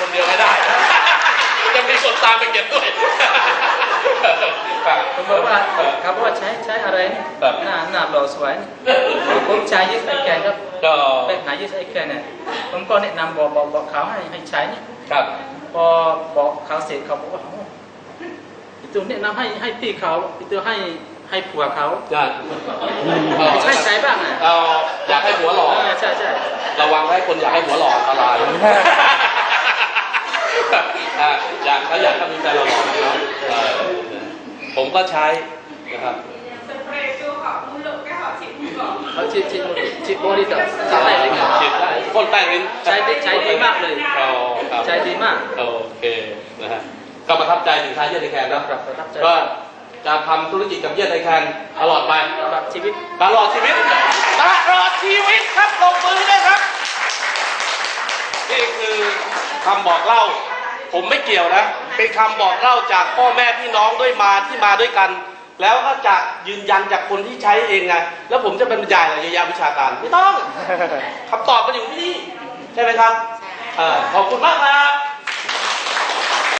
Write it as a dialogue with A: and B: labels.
A: คนเดียว
B: ไม่ได้จะมีคนตา
A: มไปเก็บด้วยผมบอกว่าครับว่าใช้ใช้อะไรนี่หน้าหน้าเบาสวยผมใช้ยืดไอแกน
B: ก็
A: แบไหนยืดไอแกนเนี่ยผมก็แนะนำบอกบอกบอกเขาให้ให้ใช้นี่
B: ครับ
A: พอบอกเขาเสร็จเขาบอกว่าพี่ตัวแนะนำให้ให้พี่เขาพี่ตัวให้ให้ผัวเขา
B: ใช่
A: ใช่บ้างอะ
B: อยากให้ผัวหล่อ
A: ใช่ใช่
B: ระวังให้คนอยากให้ผัวหล่ออะไร อะอยากเขาอยากถ้ามีแฟนหล่อๆนะครับเออผมก็ใช้นะครับ
C: สเปรย์ตัว họ mua lượng cái họ chịu không có
A: เขาชิดชิดชิดบอดี้ต่อใช้ได้เลยครับ
B: ฉีดได้พ่นใต้ลิ้น
A: ใช้ได้ใช้ดีมากเลย
B: อ๋อครับ
A: ใช้ดีมาก
B: โอเคนะฮะก็ประทับใจสินค้าเยื่อในแคนนะ
A: ครับประทับใจ
B: ก็จะทำธุรกิจกับเยื่อในแคนตลอดไป
A: ตลอดชีวิต
B: ตลอดชีวิตตลอดชีวิตครับลงมือด้วยครับ นี่คือคำบอกเล่า ผมไม่เกี่ยวนะ เป็นคำบอกเล่าจากพ่อแม่พี่น้องด้วยมาที่มาด้วยกัน แล้วก็จะยืนยันจากคนที่ใช้เองไง แล้วผมจะเป็นบรรยายอะไรยาวๆวิชาการ ไม่ต้องคำตอบมันอยู่ที่นี่ ใช่ไหมครับขอบคุณมากครับ